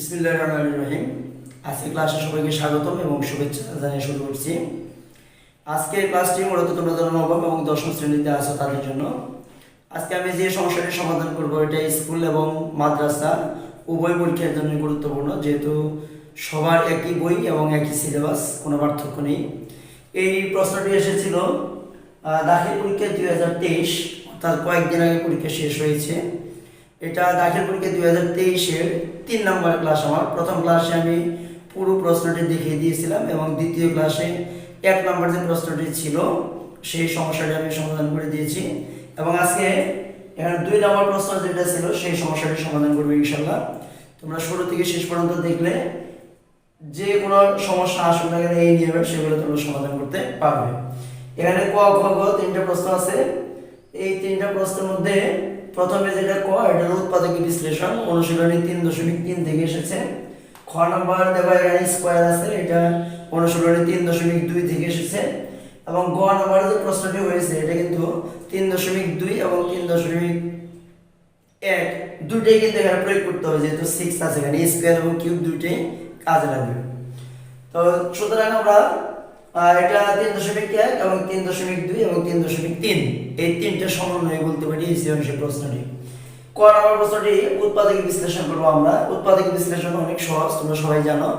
বিসমিল্লাহ আজকে ক্লাসে সবাইকে স্বাগতম এবং শুভেচ্ছা জানিয়ে শুরু করছি। আজকের ক্লাসটি মূলত তোমরা যারা নবম এবং দশম শ্রেণীতে আছো তাদের জন্য। আজকে আমি যে সমস্যাটির সমাধান করব, এটা স্কুল এবং মাদ্রাসা উভয় পরীক্ষার জন্য গুরুত্বপূর্ণ, যেহেতু সবার একই বই এবং একই সিলেবাস, কোনো পার্থক্য নেই। এই প্রশ্নটি এসেছিল দাখিল পরীক্ষা দুই হাজার তেইশ, অর্থাৎ কয়েকদিন আগে পরীক্ষা শেষ হয়েছে। এটা দাখিল পরীক্ষা দুই হাজার তেইশের তিন নম্বর ক্লাস আমার। প্রথম ক্লাসে আমি পুরো প্রশ্নটি দেখিয়ে দিয়েছিলাম এবং দ্বিতীয় ক্লাসে এক নম্বর যে প্রশ্নটি ছিল, সেই সমস্যাটি আমি সমাধান করে দিয়েছি। এবং আজকে এখানে দুই নম্বর প্রশ্ন যেটা ছিল, সেই সমস্যাটি সমাধান করবে ইনশাল্লাহ তোমরা শুরু থেকে শেষ পর্যন্ত দেখলে যে কোনো সমস্যা আসুক না কেন, এই নিয়মে সেগুলো তোমরা সমাধান করতে পারবে। এখানে ক খ তিনটা প্রশ্ন আছে। এই তিনটা প্রশ্নের মধ্যে প্রথমে যেটা ক এটার উৎপাদক বিশ্লেষণ, অনুশীলনী তিন দশমিক তিন থেকে এসেছে। খ নম্বর দেখো এখানে স্কোয়ার আছে, এটা অনুশীলনী তিন দশমিক দুই থেকে এসেছে। এবং গ নম্বরে যে প্রশ্নটি হয়েছে, এটা কিন্তু তিন দশমিক দুই এবং তিন দশমিক এক, দুটোই কিন্তু এখানে প্রয়োগ করতে হবে, যেহেতু সিক্স আছে এখানে স্কোয়ার এবং কিউব দুটোই কাজে লাগবে। তো সুতরাং আমরা এটা তিন দশমিক এক এবং তিন দশমিক দুই এবং তিন দশমিক তিন। এই তিনটে সমন্বয়ে বলতে পারি এই সৃজনশীল প্রশ্নটি। ক নম্বর প্রশ্নটি, উৎপাদক বিশ্লেষণ করব আমরা। উৎপাদক বিশ্লেষণ অনেক সহজ, তোমরা সবাই জানো।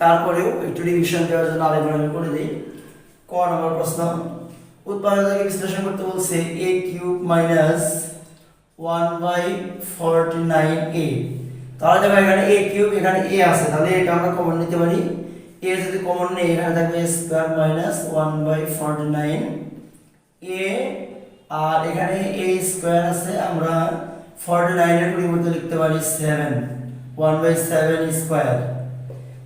তারপরেও একটু রিভিশন দেওয়ার জন্য আরেকবার আমি করে দিই। ক নম্বর প্রশ্ন, উৎপাদক বিশ্লেষণ করতে বলছে a cube minus one by forty nine a. তাহলে দেখো এখানে এ কিউব, এখানে এ আছে। তাহলে এটা আমরা কমন নিতে পারি। এ যদি কমন নেই, এখানে থাকবে square minus one by forty nine a আর এখানে এ স্কোয়ার আছে, আমরা ফর্টি নাইনের পরিবর্তে লিখতে পারি seven one by seven square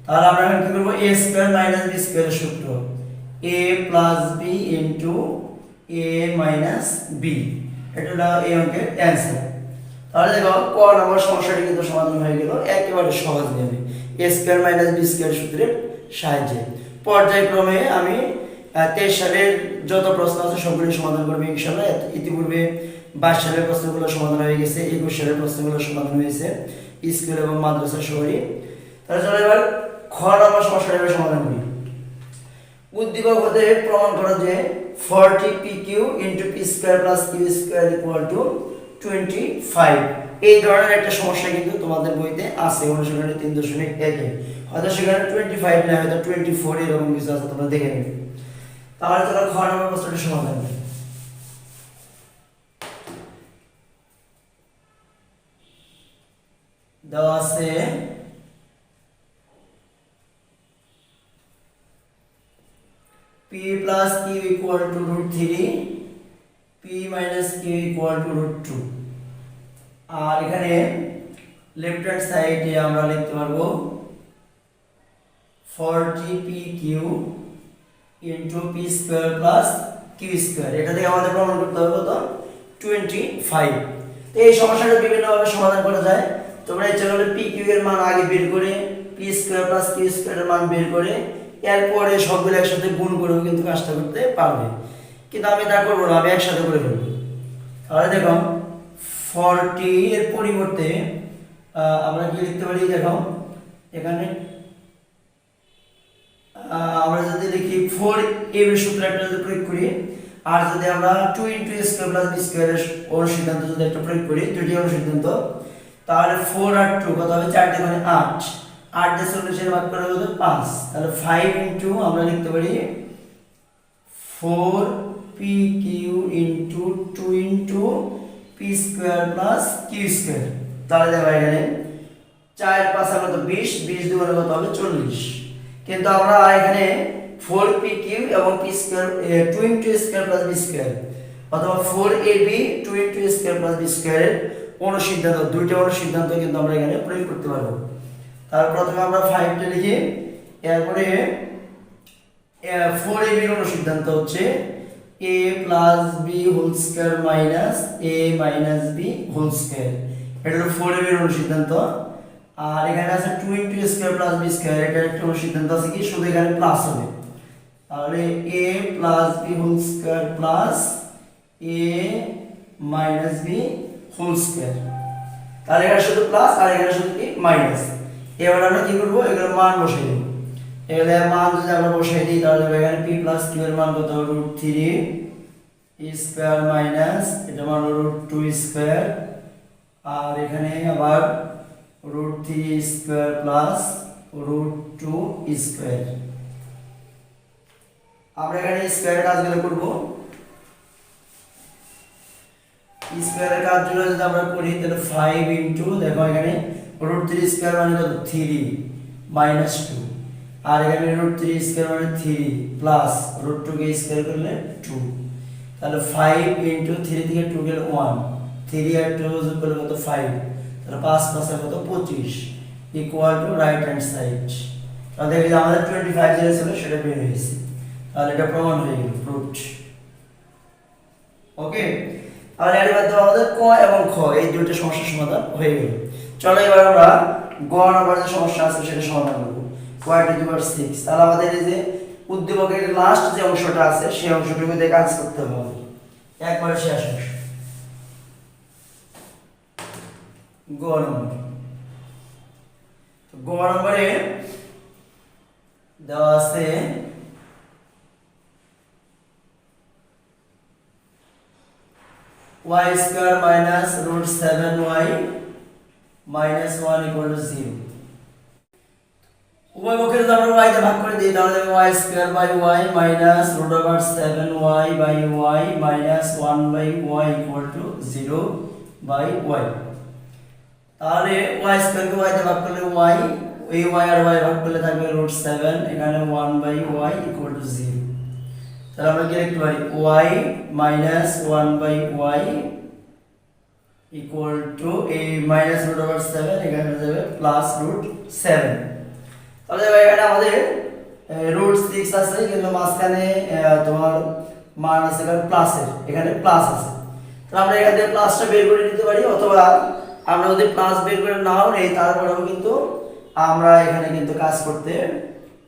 তাহলে আমরা এখন কি করব? এ স্কোয়ার মাইনাস বি স্কোয়ারের সূত্র। A plus b into a minus b এটা হলো এই অঙ্কের অ্যান্সার তাহলে দেখো, ক নম্বর সমস্যাটি কিন্তু সমাধান হয়ে গেল। একেবারে সহজ নিয়মে। A square minus b square সূত্রের সাহায্যে। পর্যায়ক্রমে আমি তেইশ সালের যত প্রশ্ন আছে সবগুলি সমাধান করব ইনশাল্লাহ ইতিপূর্বে বাইশ সালের প্রশ্নগুলো সমাধান হয়ে গেছে, একুশ সালের প্রশ্নগুলো সমাধান হয়েছে, স্কুল এবং মাদ্রাসা শহরে তাহলে এবার খ নম্বর সমস্যাটা সমাধান করি। উদ্দীপক হতে প্রমাণ করা যে forty p q into p square plus q square equal to twenty five এই ধরনের একটা সমস্যা কিন্তু তোমাদের বইতে আছে অনুশীলনী তিন দশমিক একে। হয়তো সেখানে টোয়েন্টি ফাইভ না হয়তো টোয়েন্টি ফোর এরকম কিছু আছে, তোমরা দেখে নেবে তাহলে তোমরা খ নম্বর সমাধান। দেওয়া আছে p plus q equal to root 3 p minus q equal to root 2 আর এখানে লেফট হ্যান্ড সাইডে আমরা লিখতে পারব 40pq into p square plus q square এটা থেকে আমাদের প্রমাণ করতে হবে কত? 25 তো এই সমস্যাটা বিভিন্নভাবে সমাধান করা যায়। তোমরা ইচ্ছা করলে কিউ এর মান আগে বের করে পি স্কোয়ার প্লাস কিউ স্কোয়ারের মান বের করে, এরপরে সবগুলো একসাথে গুণ করেও কিন্তু কাজটা করতে পারবে। কিন্তু আমি তা করব না, আমি একসাথে করে ফেলব। তাহলে দেখো ফর্টি এর পরিবর্তে আমরা কি লিখতে পারি? দেখো, এখানে আমরা যদি লিখি ফোর এ বি সূত্র একটা যদি প্রয়োগ করি, আর যদি আমরা two into square plus B স্কোয়ারের অনুসিদ্ধান্ত যদি একটা প্রয়োগ করি, দুটি অনুসিদ্ধান্ত তাহলে ফোর আর টু কত হবে? চারটে মানে আট। আট দিয়ে সলিউশন ভাগ করা হবে পাঁচ। তাহলে ফাইভ ইন্টু আমরা লিখতে পারি four P Q into two into P square plus Q square তাহলে দেখো এখানে চার পাঁচ আর কত? বিশ। বিশ দুগুণে কত হবে? চল্লিশ। কিন্তু আমরা এখানে ফোর পি কিউ এবং P square two into square plus B square অথবা four A B two into square plus B স্কোয়ারের অনুসিদ্ধান্ত, দুইটা অনুসিদ্ধান্ত কিন্তু আমরা এখানে প্রয়োগ করতে পারব। তার প্রথমে আমরা ফাইভটা লিখি, এরপরে ফোর এ বির অনুসিদ্ধান্ত হচ্ছে A plus B whole square minus A minus B whole square এটা হলো ফোর এ বির অনুসিদ্ধান্ত। আর এখানে আছে two into square plus B square এটা একটা সিদ্ধান্ত আছে কি? শুধু এখানে প্লাস হবে। তাহলে A plus B whole square plus A minus B whole square তাহলে এখানে শুধু প্লাস আর এখানে শুধু কি? মাইনাস এবার আমরা কি করব? এগুলো মান বসাই দেবো। এগুলো মান যদি আমরা বসাই দিই, তাহলে এখানে পি প্লাস কিউ এর মান কত? রুট থ্রি স্কোয়ার মাইনাস এটা মান রুট টু স্কোয়ার আর এখানে আবার root three square plus root two square আমরা এখানে স্কোয়ার কাজগুলো করব। স্কোয়ারের কাজগুলো যদি আমরা করি, তাহলে ফাইভ ইন্টু দেখো এখানে রুট থ্রি স্কোয়ার মানে কত? থ্রি মাইনাস টু আর এখানে রুট থ্রি স্কোয়ার মানে থ্রি প্লাস রুট টুকে স্কোয়ার করলে টু তাহলে ফাইভ ইন্টু থ্রি থেকে টু গেলে ওয়ান থ্রি আর টু যোগ করলে কত? ফাইভ তাহলে পাঁচ পাঁচে কত পঁচিশ equal to right hand side তাহলে দেখি আমাদের টোয়েন্টি ফাইভ যেটা ছিল সেটা বের হয়েছে। তাহলে এটা প্রমাণ হয়ে গেল প্রুফড ওকে তাহলে এর মাধ্যমে আমাদের ক এবং খ, এই দুইটা সমস্যার সমাধান হয়ে গেল। চলো এবার আমরা গ নাম্বার যে সমস্যা আছে সেটা সমাধান করব। কোয়ার্টি দুবার সিক্স তাহলে আমাদের এই যে উদ্দীপকের লাস্ট যে অংশটা আছে, সেই অংশটুকু দিয়ে কাজ করতে হবে। একবারে শেষ অংশ। গ নম্বর গ নম্বরে দেওয়া আছে y square minus root 7y minus 1 equal to 0 উভয় পক্ষের যদি আমরা y তে ভাগ করে দিই তাহলে y square by y minus root over 7y by y minus 1 by y equal to 0 by y তাহলে ওয়াই square কে y তে ভাগ করলে ওয়াই এই ওয়াই আর ওয়াই ভাগ করলে থাকবে root 7 এখানে 1 by y equal to 0 তাহলে আমরা কি লিখতে পারি? Y minus one by y equal to এই মাইনাস রুট ওভার সেভেন এখানে যাবে প্লাস রুট সেভেন তাহলে এখানে আমাদের রুট সিক্স আছে, কিন্তু মাঝখানে তোমার মান আছে এখানে প্লাসের এখানে প্লাস আছে। তাহলে আমরা এখান থেকে প্লাসটা বের করে নিতে পারি, অথবা আমরা যদি প্লাস বের করে নাও নেই, তারপরেও কিন্তু আমরা এখানে কিন্তু কাজ করতে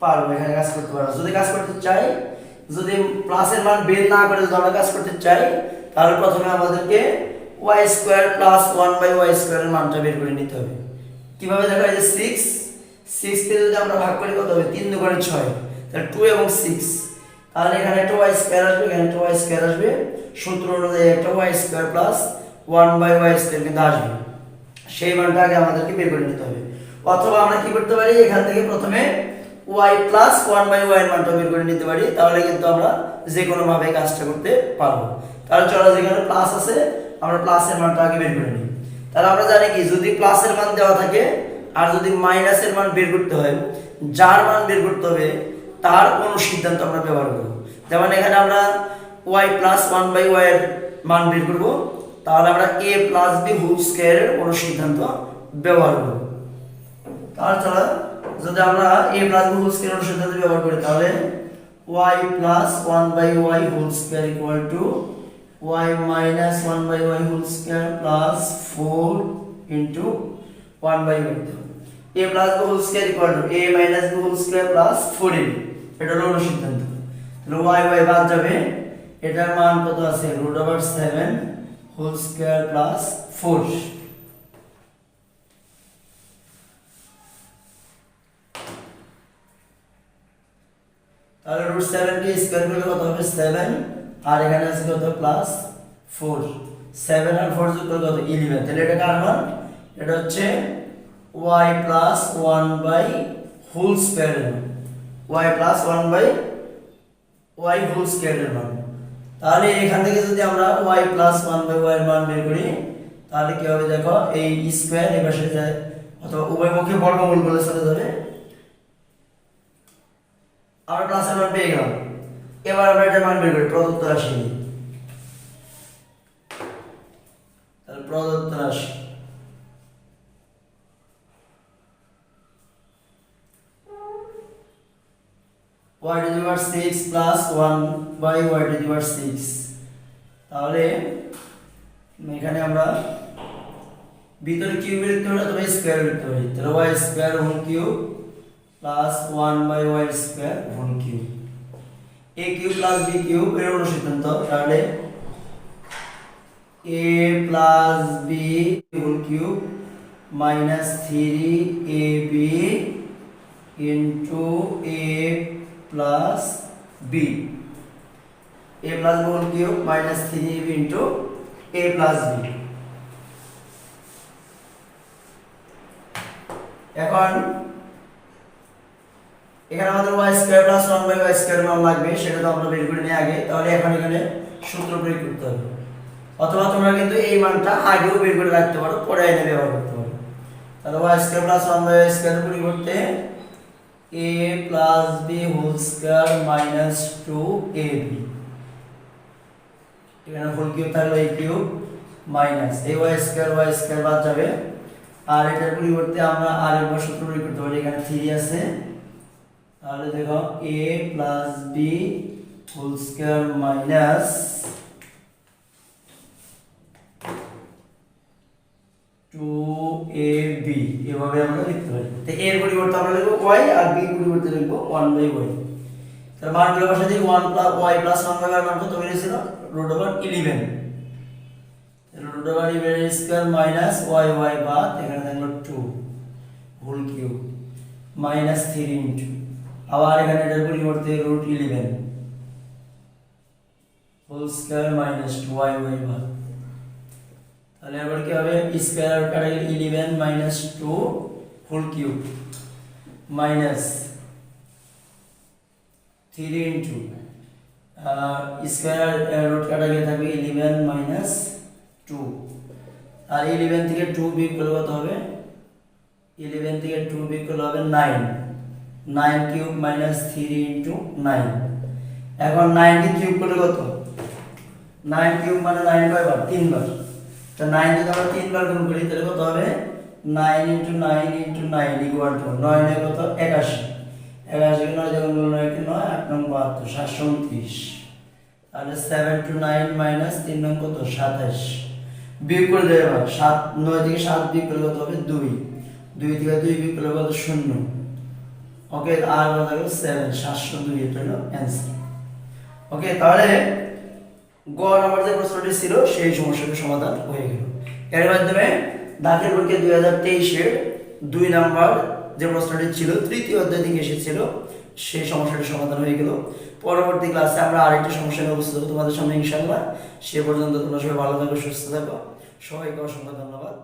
পারব, এখানে কাজ করতে পারব। যদি কাজ করতে চাই, যদি প্লাসের মান বের না করে যদি আমরা কাজ করতে চাই, তাহলে প্রথমে আমাদেরকে y square plus one by y স্কোয়ারের মানটা বের করে নিতে হবে। কীভাবে দেখো এই যে সিক্স সিক্সকে যদি আমরা ভাগ করি কত হবে? তিন দুগুণে ছয়। তাহলে টু এবং সিক্স তাহলে এখানে একটা ওয়াই স্কোয়ার আসবে, এখানে একটা ওয়াই স্কোয়ার আসবে। সূত্র অনুযায়ী একটা y square plus one by y square কিন্তু আসবে। সেই মানটা আগে আমাদেরকে বের করে নিতে হবে। অথবা আমরা কি করতে পারি? এখান থেকে প্রথমে y plus one by y এর মানটা বের করে নিতে পারি, তাহলে কিন্তু আমরা যে কোনো ভাবে কাজটা করতে পারব। তাহলে চলো যেখানে প্লাস আছে, আমরা প্লাসের মানটা আগে বের করে নিই। তাহলে আমরা জানি কি? যদি প্লাসের মান দেওয়া থাকে, আর যদি মাইনাসের মান বের করতে হয়, যার মান বের করতে হবে, তার কোনো সিদ্ধান্ত আমরা ব্যবহার করব। যেমন এখানে আমরা y plus one by y এর মান বের করব। তাহলে আমরা এ প্লাস বি হোল স্কোয়ারের কোনো সিদ্ধান্ত ব্যবহার করব। চলো যদি আমরা এ প্লাস বি হোল স্কোয়ারের সিদ্ধান্ত ব্যবহার করি, তাহলে y plus one by y whole square equal to y minus one by y whole square plus four into one by y A plus B whole square equal to A minus B whole square plus four in এটা হলো অন্য সিদ্ধান্ত তাহলে Y y বাদ যাবে। এটার মান কত আছে? Root seven whole square plus four তাহলে রুট সেভেন কে স্কোয়ার করলে কত হবে? সেভেন আর এখানে আছে কত? প্লাস ফোর সেভেন আর ফোর যোগ করলে কত? ইলেভেন তাহলে এটা কার মান? এটা হচ্ছে y plus one by whole স্কোয়ারের মান। Y plus one by y whole স্কোয়ারের মান। তাহলে এখান থেকে যদি আমরা y plus one by y মান বের করি, তাহলে কি হবে দেখো, এই স্কোয়ার এ পাশে যায়, অথবা উভয় পক্ষে বর্গমূল বলে চলে যাবে। আমরা প্লাসের মান পেয়ে গেলাম। এবার আমরা এটার মান বের করি, প্রদত্ত রাশি। তাহলে প্রদত্ত রাশি। Y to the power 6 plus 1 by y to the power 6 তাহলে এখানে আমরা ভিতরে কিউব লিখতে পারি অথবা স্কোয়ার লিখতে পারি তাহলে y square whole cube plus one by y square whole cube A cube plus B cube এর হলো সিদ্ধান্ত? তাহলে A plus B whole cube minus three A B into A plus B A plus B whole cube minus three B into A plus B এখন এখানে আমাদের y square plus one by y square মান লাগবে, সেটা তো আমরা বের করে নিই আগে। তাহলে এখন এখানে সূত্র প্রয়োগ করতে হবে। অথবা তোমরা কিন্তু এই মানটা আগেও বের করে রাখতে পারো, পরে এনে ব্যবহার করতে পারো। তাহলে y square plus one by y square পরিবর্তে A B whole square minus two A B এখানে হোল কিউব থাকল এই কিউব মাইনাস এই ওয়াই স্কোয়ার ওয়াই স্কোয়ার বাদ যাবে। আর এটার পরিবর্তে আমরা আর একবার সূত্র প্রয়োগ করতে পারি। এখানে থ্রি আছে। তাহলে দেখো A plus B whole square minus two A B এভাবে আমরা লিখতে পারি। তো এর পরিবর্তে আমরা লিখব ওয়াই আর বি পরিবর্তে লিখব ওয়ান বাই ওয়াই তার মানগুলো বসে দিই one plus y plus one by মান কত বেরিয়েছিল? Root over eleven root square minus y y বাদ, এখানে থাকল two whole cube minus three into আবার এখানে এটার পরিবর্তে root eleven whole square minus two y y বাদ। তাহলে এবার কি হবে? স্কোয়ার গেলে eleven minus two whole cube minus three into square root কাটা গেলে থাকবে ইলেভেন মাইনাস টু আর ইলেভেন থেকে টু বিগ করলে কত হবে? ইলেভেন থেকে টু বিগ করলে হবে nine nine cube minus three into nine এখন নাইনটি কিউব করলে কত? নাইন কিউব মানে নাইন কয়বার তিনবার। তা নাইন যদি আমরা তিনবার গুণ করি, তাহলে কত হবে? Nine into nine into nine equal to নয় কত? একাশি। একাশি নয় যখন গুণ নয় কি? নয়, আট বাহাত্তর সাতশো উনত্রিশ তাহলে সেভেন টু নাইন মাইনাস তিন নং কত? সাতাশ। বিয়োগ করে দেবে এবার সাত, নয় থেকে সাত বিয়োগ করলে কত হবে? দুই। দুই থেকে দুই বিয়োগ কত? শূন্য। ওকে আর কত সেভেন সাতশো দুই, এটা হলো অ্যান্সার ওকে তাহলে গ নাম্বার যে প্রশ্নটি ছিল, সেই সমস্যাটির সমাধান হয়ে গেল। এর মাধ্যমে দাখিল পরীক্ষা দুই হাজার তেইশের দুই নাম্বার যে প্রশ্নটি ছিল, তৃতীয় অধ্যায় থেকে এসেছিল, সেই সমস্যাটির সমাধান হয়ে গেল। পরবর্তী ক্লাসে আমরা আরেকটি সমস্যা নিয়ে উপস্থিত হব তোমাদের সামনে ইনশাল্লাহ সে পর্যন্ত তোমরা সবাই ভালো থাকো, সুস্থ থাকো। সবাইকে অসংখ্য ধন্যবাদ।